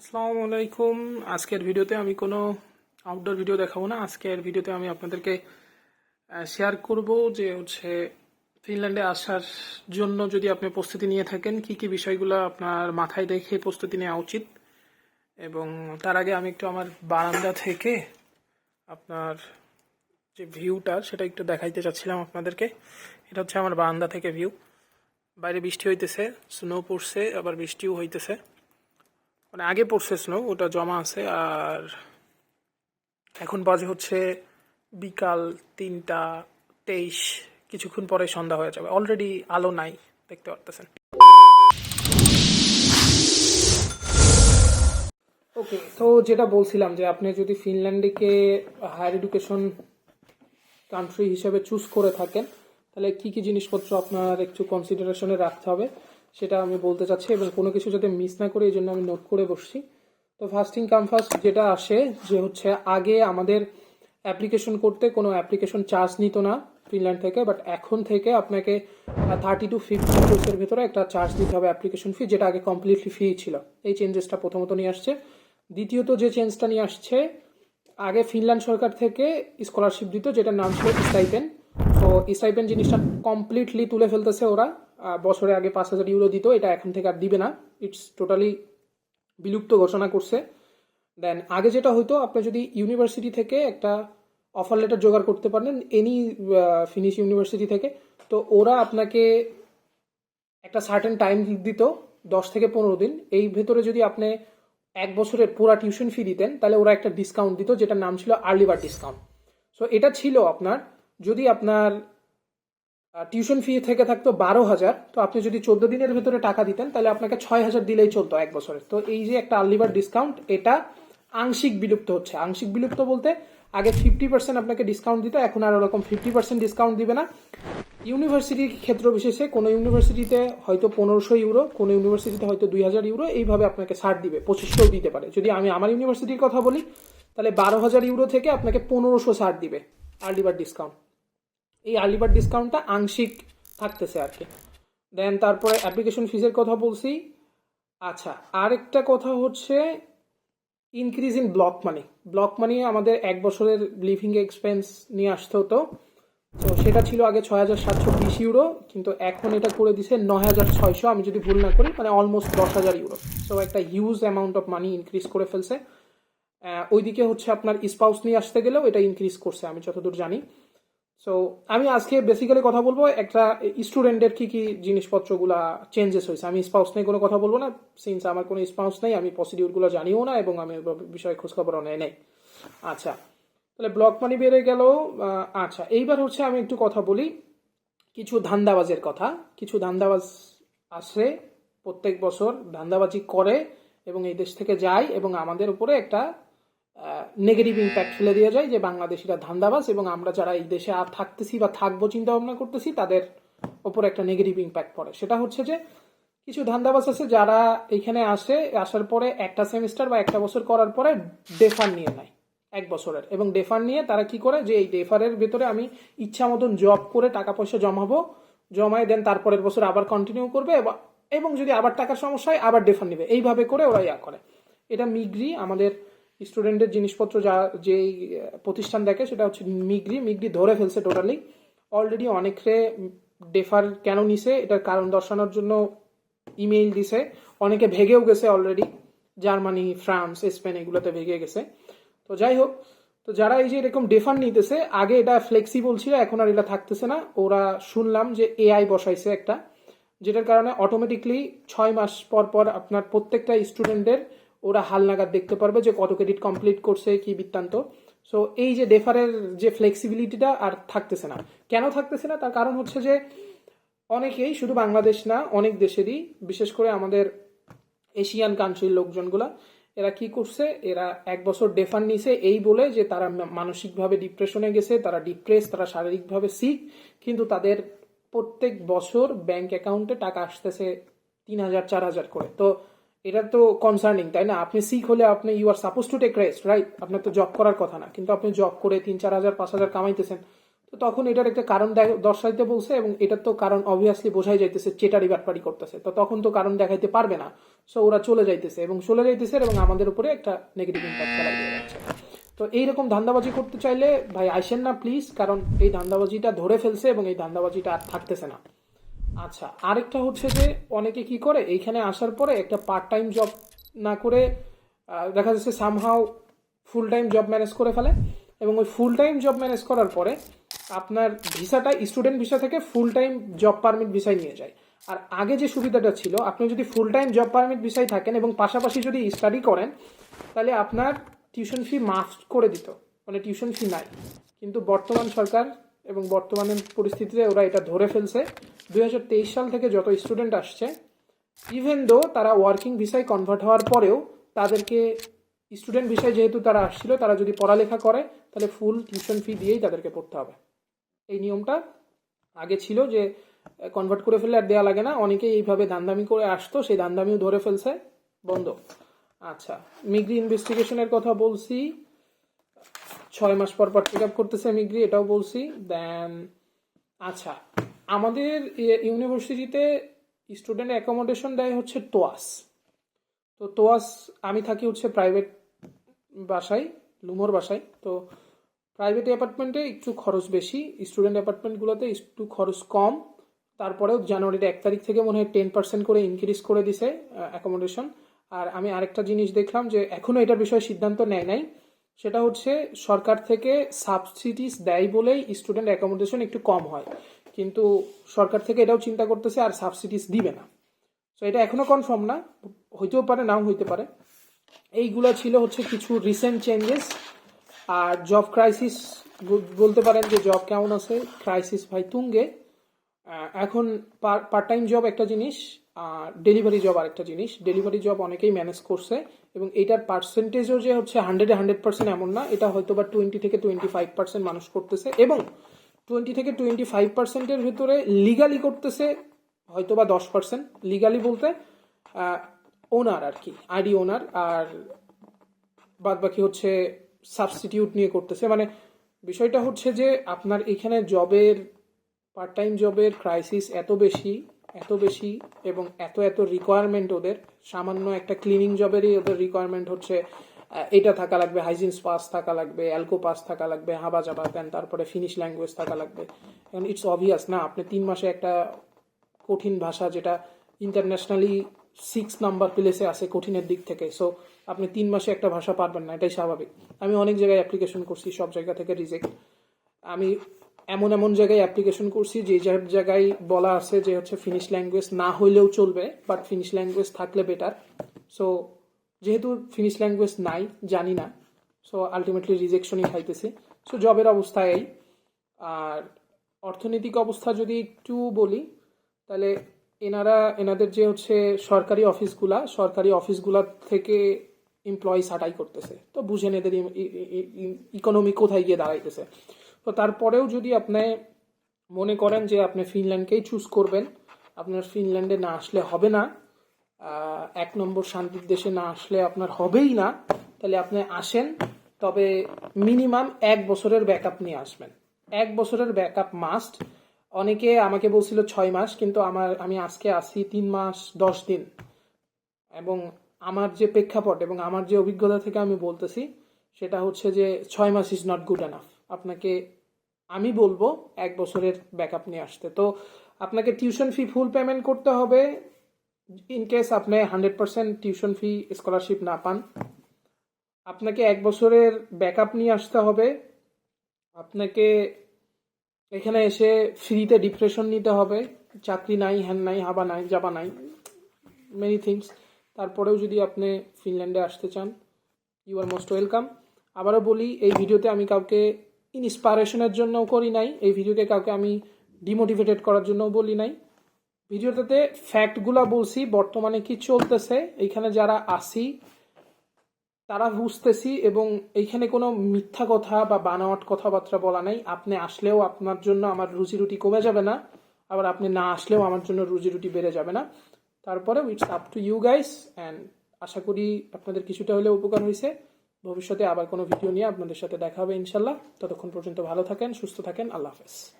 আসসালামু আলাইকুম আজকের ভিডিওতে আমি কোনো আউটডোর ভিডিও দেখাবো না। আজকের ভিডিওতে আমি আপনাদেরকে শেয়ার করব যে হচ্ছে ফিনল্যান্ডে আসার জন্য যদি আপনি প্রস্তুতি নিয়ে থাকেন, কি কি বিষয়গুলো আপনার মাথায় রেখে প্রস্তুতি নেওয়া উচিত? এবং তার আগে আমি একটু আমার বারান্দা থেকে আপনার যে ভিউটা সেটা একটু দেখাইতে চাচ্ছিলাম আপনাদেরকে। এটা হচ্ছে আমার বারান্দা থেকে ভিউ বাইরে বৃষ্টি হইতেছে স্নো পড়ছে, আবার বৃষ্টিও হইতেছে। মানে আগে পড়ছে স্নো ওটা জমা আছে আর এখন বাজে হচ্ছে বিকাল তিনটা তেইশ, কিছুক্ষণ পরে সন্ধ্যা হয়ে যাবে। অলরেডি আলো নাই, দেখতে পারতেছেন। ওকে তো যেটা বলছিলাম যে আপনি যদি ফিনল্যান্ডকে হায়ার এডুকেশন কান্ট্রি হিসেবে চুজ করে থাকেন, তাহলে কি কি জিনিসপত্র আপনার একটু কনসিডারেশনে রাখতে হবে? সেটা আমি বলতে চাচ্ছি, এবং কোনো কিছু যাতে মিস না করে, এই জন্য আমি নোট করে বসছি। তো ফার্স্টিং কাম ফার্স্ট যেটা আসে, যে হচ্ছে আগে আমাদের অ্যাপ্লিকেশন করতে কোনো অ্যাপ্লিকেশন চার্জ নিত না ফিনল্যান্ড থেকে বাট এখন থেকে আপনাকে থার্টি টু ফিফটি কোর্সের ভেতরে একটা চার্জ দিতে হবে অ্যাপ্লিকেশন ফি যেটা আগে কমপ্লিটলি ফ্রি ছিল। এই চেঞ্জেসটা প্রথমত নিয়ে আসছে। দ্বিতীয়ত যে চেঞ্জটা নিয়ে আসছে, আগে ফিনল্যান্ড সরকার থেকে স্কলারশিপ দিত, যেটার নাম ছিল স্টাইপেন তো স্টাইপেন জিনিসটা কমপ্লিটলি তুলে ফেলতেছে ওরা। বছরে আগে পাঁচ হাজার ইউরো দিত, এটা এখন থেকে আর দিবে না। ইটস টোটালি বিলুপ্ত ঘোষণা করছে। দেন আগে যেটা হতো আপনি যদি ইউনিভার্সিটি থেকে একটা অফার লেটার জোগাড় করতে পারেন এনি ফিনিশ ইউনিভার্সিটি থেকে, তো ওরা আপনাকে একটা সার্টেন টাইম দিত, দশ থেকে পনেরো দিন। এই ভেতরে যদি আপনি এক বছরের পুরা টিউশন ফি দিতেন, তাহলে ওরা একটা ডিসকাউন্ট দিত, যেটার নাম ছিল আর্লি বার্ড ডিসকাউন্ট সো এটা ছিল আপনার, যদি আপনার টিউশন ফি থেকে থাকতো বারো হাজার। তো আপনি যদি চোদ্দ দিনের ভেতরে টাকা দিতেন, তাহলে আপনাকে ছয় হাজার দিলেই চলতো এক বছরে। তো এই যে একটা আর্লি বার্ড ডিসকাউন্ট এটা আংশিক বিলুপ্ত হচ্ছে। আংশিক বিলুপ্ত বলতে আগে ফিফটি পার্সেন্ট আপনাকে ডিসকাউন্ট দিত, এখন আর ওরকম ফিফটি পার্সেন্ট ডিসকাউন্ট দিবে না। ইউনিভার্সিটির ক্ষেত্র বিশেষে কোনো ইউনিভার্সিটিতে হয়তো পনেরোশো ইউরো কোনো ইউনিভার্সিটিতে হয়তো দুই হাজার ইউরো এইভাবে আপনাকে ছাড় দিবে পঁচিশশো দিতে পারে। যদি আমি আমার ইউনিভার্সিটির কথা বলি, তাহলে বারো হাজার ইউরো থেকে আপনাকে পনেরোশো ছাড় দিবে আর্লি বার্ড ডিসকাউন্ট এই আর্লি বার্ড ডিসকাউন্টটা আংশিক থাকতেছে আর কি। দেন তারপরে অ্যাপ্লিকেশন ফিজের কথা বলছি। আচ্ছা আরেকটা কথা হচ্ছে increase in block money block money আমাদের এক বছরের লিভিং এক্সপেন্স নিয়ে আসতে হতো। তো সেটা ছিল আগে ছয় হাজার সাতশো বিশ ইউরো কিন্তু এখন এটা করে দিছে নয় হাজার ছয়শো। আমি যদি ভুল না করি মানে অলমোস্ট দশ হাজার ইউরো সো একটা huge amount of money increase করে ফেলছে। ওইদিকে হচ্ছে আপনার স্পাউস নিয়ে আসতে গেলেও এটা ইনক্রিজ করছে, আমি যতদূর জানি। সো আমি আজকে বেসিক্যালি কথা বলব একটা স্টুডেন্টের কি কি জিনিসপত্রগুলা চেঞ্জেস হয়েছে। আমি স্পাউস নিয়ে কোনো কথা বলব না সিন্স আমার কোনো স্পাউস নেই, আমি প্রসিডিউরগুলো জানিও না এবং আমি বিষয়ে খোঁজখবরও নেই নেই। আচ্ছা তাহলে ব্লক মানি বেড়ে গেল আচ্ছা এইবার হচ্ছে আমি একটু কথা বলি। কিছু ধান্দাবাজের কথা। কিছু ধান্দাবাজ আসে, প্রত্যেক বছর ধান্দাবাজি করে এবং এই দেশ থেকে যায় এবং আমাদের উপরে একটা নেগেটিভ ইম্প্যাক্ট ফেলে দিয়ে যায় যে বাংলাদেশিরা ধান্দাবাস এবং আমরা যারা এই দেশে আর থাকতেছি বা থাকব চিন্তা ভাবনা করতেছি, তাদের ওপর একটা নেগেটিভ ইম্প্যাক্ট পড়ে। সেটা হচ্ছে যে কিছু ধান্দাবাস আছে যারা এখানে আসে, আসার পরে একটা সেমিস্টার বা একটা বছর করার পরে ডেফার নিয়ে নেয়, এক বছরের। এবং ডেফার নিয়ে তারা কি করে? যে এই ডেফারের ভেতরে আমি ইচ্ছা মতন জব করে টাকা পয়সা জমাবো, জমায় দেন তারপরের বছর আবার কন্টিনিউ করবে এবং- এবং যদি আবার টাকার সমস্যা হয়, আবার ডেফার নেবে। এইভাবে করে ওরা ইয়া করে। এটা মিগ্রি আমাদের স্টুডেন্টের জিনিসপত্র যা, যেই প্রতিষ্ঠান দেখে, সেটা হচ্ছে মিগ্রি। মিগ্রি ধরে ফেলছে টোটালি অলরেডি অনেকে ডেফার কেন নিছে? এটার কারণ দর্শানোর জন্য ইমেইল দিছে। অনেকে ভেগেও গেছে অলরেডি জার্মানি, ফ্রান্স, স্পেন এগুলোতে ভেগে গেছে। তো যাই হোক, তো যারা এই যে এরকম ডেফার নিতেছে, আগে এটা ফ্লেক্সিবল ছিল, এখন আর এটা থাকতেছে না। ওরা শুনলাম যে এআই বসাইছে একটা, যেটার কারণে অটোমেটিকলি ছয় মাস পর পর আপনার প্রত্যেকটা স্টুডেন্টের ওরা হালনাগাদ দেখতে পারবে যে কত ক্রেডিট কমপ্লিট করছে, কি বৃত্তান্ত। সো এই যে ডেফারের যে ফ্লেক্সিবিলিটিটা আর থাকতেছে না। কেন থাকতেছে না? তার কারণ হচ্ছে যে অনেকেই, শুধু বাংলাদেশ না, অনেক দেশেরই, বিশেষ করে আমাদের এশিয়ান কান্ট্রির লোকজনগুলা, এরা কি করছে? এরা এক বছর ডেফার নিছে এই বলে যে তারা মানসিকভাবে ডিপ্রেশনে গেছে, তারা ডিপ্রেস তারা শারীরিকভাবে সিক কিন্তু তাদের প্রত্যেক বছর ব্যাংক অ্যাকাউন্টে টাকা আসতেছে তিন হাজার, চার হাজার করে। তো এটা তো কনসার্নিং তাই না? আপনি সিক হলে আপনি you are suppose to take rest right আপনার তো জব করার কথা না। কিন্তু আপনি জব করে তিন, চার হাজার, পাঁচ হাজার কামাইতেছেন, তো তখন এটার একটা কারণ দর্শাইতে বলছে এবং এটার তো কারণ অবভিয়াসলি বোঝাই যাইতেছে, চেটারি বাটপারি করতেছে। তো তখন তো কারণ দেখাইতে পারবে না। সো ওরা চলে যাইতেছে এবং চলে যাইতেছে এবং আমাদের উপরে একটা নেগেটিভ ইম্প্যাক্ট ফেলা দিয়ে যাচ্ছে। তো এইরকম ধান্দাবাজি করতে চাইলে, ভাই, আইসেন না প্লিজ কারণ এই ধান্দাবাজিটা ধরে ফেলছে এবং এই ধান্দাবাজিটা আর থাকতেছে না। আচ্ছা আরেকটা হচ্ছে যে অনেকে কি করে, এইখানে আসার পরে একটা পার্ট টাইম জব না করে দেখা যাচ্ছে somehow full time job manage করে ফেলে এবং ওই ফুল টাইম জব ম্যানেজ করার পরে আপনার ভিসাটা স্টুডেন্ট ভিসা থেকে ফুল টাইম জব পারমিট ভিসায় নিয়ে যায়। আর আগে যে সুবিধাটা ছিল, আপনি যদি ফুল টাইম জব পারমিট ভিসায় থাকেন এবং পাশাপাশি যদি স্টাডি করেন, তাহলে আপনার টিউশন ফি মাফ করে দিত মানে টিউশন ফি নাই। কিন্তু বর্তমান সরকার এবং বর্তমানের পরিস্থিতিতে ওরা এটা ধরে ফেলছে। দুই হাজার তেইশ সাল থেকে যত স্টুডেন্ট আসছে ইভেন দো তারা ওয়ার্কিং ভিসায় কনভার্ট হওয়ার পরেও তাদেরকে স্টুডেন্ট ভিসায় যেহেতু তারা আসছিল, তারা যদি পড়ালেখা করে, তাহলে ফুল টিউশন ফি দিয়েই তাদেরকে পড়তে হবে। এই নিয়মটা আগে ছিল যে কনভার্ট করে ফেললে আর দেওয়া লাগে না। অনেকেই এইভাবে দান্দামি করে আসতো, সেই দান্দামিও ধরে ফেলছে। বন্ধ। আচ্ছা মিগ্রি ইনভেস্টিগেশনের কথা বলছি। ছয় মাস পর পর চেক আপ করতেছে মিগ্রি এটাও বলছি। দেন আচ্ছা আমাদের ইউনিভার্সিটিতে স্টুডেন্ট অ্যাকোমোডেশন দেয় হচ্ছে তোয়াস। তো তোয়াস, আমি থাকি হচ্ছে প্রাইভেট বাসায়, লুমোর বাসায়। তো প্রাইভেট অ্যাপার্টমেন্টে একটু খরচ বেশি স্টুডেন্ট অ্যাপার্টমেন্টগুলোতে একটু খরচ কম। তারপরেও জানুয়ারির এক তারিখ থেকে মনে হয় টেন পার্সেন্ট করে ইনক্রিজ করে দিছে অ্যাকোমোডেশন আর আমি আরেকটা জিনিস দেখলাম যে এখনও এটার বিষয়ে সিদ্ধান্ত নেয় নাই। সেটা হচ্ছে সরকার থেকে সাবসিডিস দেয় বলেই স্টুডেন্ট অ্যাকোমোডেশন একটু কম হয়। কিন্তু সরকার থেকে এটাও চিন্তা করতেছে আর সাবসিডিস দিবে না। সো এটা এখনও কনফার্ম না, হইতেও পারে, নাও হইতে পারে। এইগুলা ছিল হচ্ছে কিছু রিসেন্ট চেঞ্জেস আর জব ক্রাইসিস বলতে পারেন যে জব কেমন আছে? ক্রাইসিস ভাই তুঙ্গে। এখন পার্ট টাইম জব একটা জিনিস, আর ডেলিভারি জব আরেকটা জিনিস। ডেলিভারি জব অনেকেই ম্যানেজ করছে। এবং এটার পার্সেন্টেজও যে হচ্ছে হান্ড্রেডে হান্ড্রেড পার্সেন্ট এমন না, এটা হয়তো বা টোয়েন্টি থেকে টোয়েন্টি ফাইভ পার্সেন্ট মানুষ করতেছে এবং টোয়েন্টি থেকে টোয়েন্টি ফাইভ পার্সেন্টের ভিতরে লিগালি করতেছে হয়তো বা দশ পার্সেন্ট লিগালি বলতে ওনার আর কি আইডি ওনার আর বাদ বাকি হচ্ছে সাবস্টিটিউট নিয়ে করতেছে। মানে বিষয়টা হচ্ছে যে আপনার এখানে জবের পার্ট টাইম জবের ক্রাইসিস এত বেশি এত বেশি এবং এত এত রিকোয়ারমেন্ট ওদের। সামান্য একটা ক্লিনিং জবেরই ওদের রিকোয়ারমেন্ট হচ্ছে এটা থাকা লাগবে হাইজিনস পাস থাকা লাগবে অ্যালকো পাস থাকা লাগবে, হাবা জাবা দেন তারপরে ফিনিশ ল্যাঙ্গুয়েজ থাকা লাগবে। এখন ইটস অবভিয়াস না, আপনি তিন মাসে একটা কঠিন ভাষা যেটা ইন্টারন্যাশনালি সিক্স নাম্বার প্লেসে আছে কঠিনের দিক থেকে সো আপনি তিন মাসে একটা ভাষা পারবেন না, এটাই স্বাভাবিক। আমি অনেক জায়গায় অ্যাপ্লিকেশন করছি, সব জায়গা থেকে রিজেক্ট আমি এমন এমন জায়গায় অ্যাপ্লিকেশন করছি, যে যার জায়গায় বলা আছে যে হচ্ছে ফিনিশ ল্যাঙ্গুয়েজ না হইলেও চলবে বাট ফিনিশ ল্যাঙ্গুয়েজ থাকলে বেটার সো যেহেতু ফিনিশ ল্যাঙ্গুয়েজ নাই, জানি না সো আলটিমেটলি রিজেকশনই খাইতেছি। সো জবের অবস্থা এই। আর অর্থনৈতিক অবস্থা যদি একটু বলি, তাহলে এনারা, এনাদের যে হচ্ছে সরকারি অফিসগুলা সরকারি অফিসগুলা থেকে এমপ্লয়ি ছাঁটাই করতেছে। তো বুঝেন এদের ইকোনমি কোথায় গিয়ে দাঁড়াইতেছে। তো তারপরেও যদি আপনি মনে করেন যে আপনি ফিনল্যান্ডকেই চুজ করবেন, আপনার ফিনল্যান্ডে না আসলে হবে না এক নম্বর শান্তির দেশে না আসলে আপনার হবেই না, তাহলে আপনি আসেন, তবে মিনিমাম এক বছরের ব্যাকআপ নিয়ে আসবেন। এক বছরের ব্যাকআপ মাস্ট অনেকে আমাকে বলছিল ছয় মাস, কিন্তু আমার, আমি আজকে আসি তিন মাস দশ দিন। এবং আমার যে প্রেক্ষাপট এবং আমার যে অভিজ্ঞতা থেকে আমি বলতেছি, সেটা হচ্ছে যে ছয় মাস ইজ নট গুড এনাফ আপনাকে আমি বলব এক বছরের ব্যাকআপ নিয়ে আসতে। তো আপনাকে টিউশন ফি ফুল পেমেন্ট করতে হবে। ইন কেস আপনি hundred percent tuition fee scholarship না পান, আপনাকে এক বছরের ব্যাকআপ নিয়ে আসতে হবে। আপনাকে এখানে এসে ফ্রিতে ডিপ্রেশন নিতে হবে। চাকরি নাই, হ্যান নাই, হাবা নাই, যাবা নাই মেনি থিংস তারপরেও যদি আপনি ফিনল্যান্ডে আসতে চান ইউ আর মোস্ট ওয়েলকাম আবারও বলি, এই ভিডিওতে আমি কাউকে ইন্সপারেশনের জন্যও করি নাই। এই ভিডিওতে কাউকে আমি ডিমোটিভেটেড করার জন্যও বলি নাই। ভিডিওটাতে ফ্যাক্টগুলা বলছি, বর্তমানে কি চলতেছে, এইখানে যারা আসি তারা বুঝতেছি এবং এইখানে কোনো মিথ্যা কথা বা বানাওয়াট কথাবার্তা বলা নাই। আপনি আসলেও আপনার জন্য আমার রুজি রুটি কমে যাবে না, আবার আপনি না আসলেও আমার জন্য রুজি রুটি বেড়ে যাবে না। তারপরে it's up to you guys and আশা করি আপনাদের কিছুটা হলেও উপকার হয়েছে। ভবিষ্যতে আবার কোনো ভিডিও নিয়ে আপনাদের সাথে দেখা হবে ইনশাল্লাহ। ততক্ষণ পর্যন্ত ভালো থাকেন, সুস্থ থাকেন, আল্লাহ হাফেজ।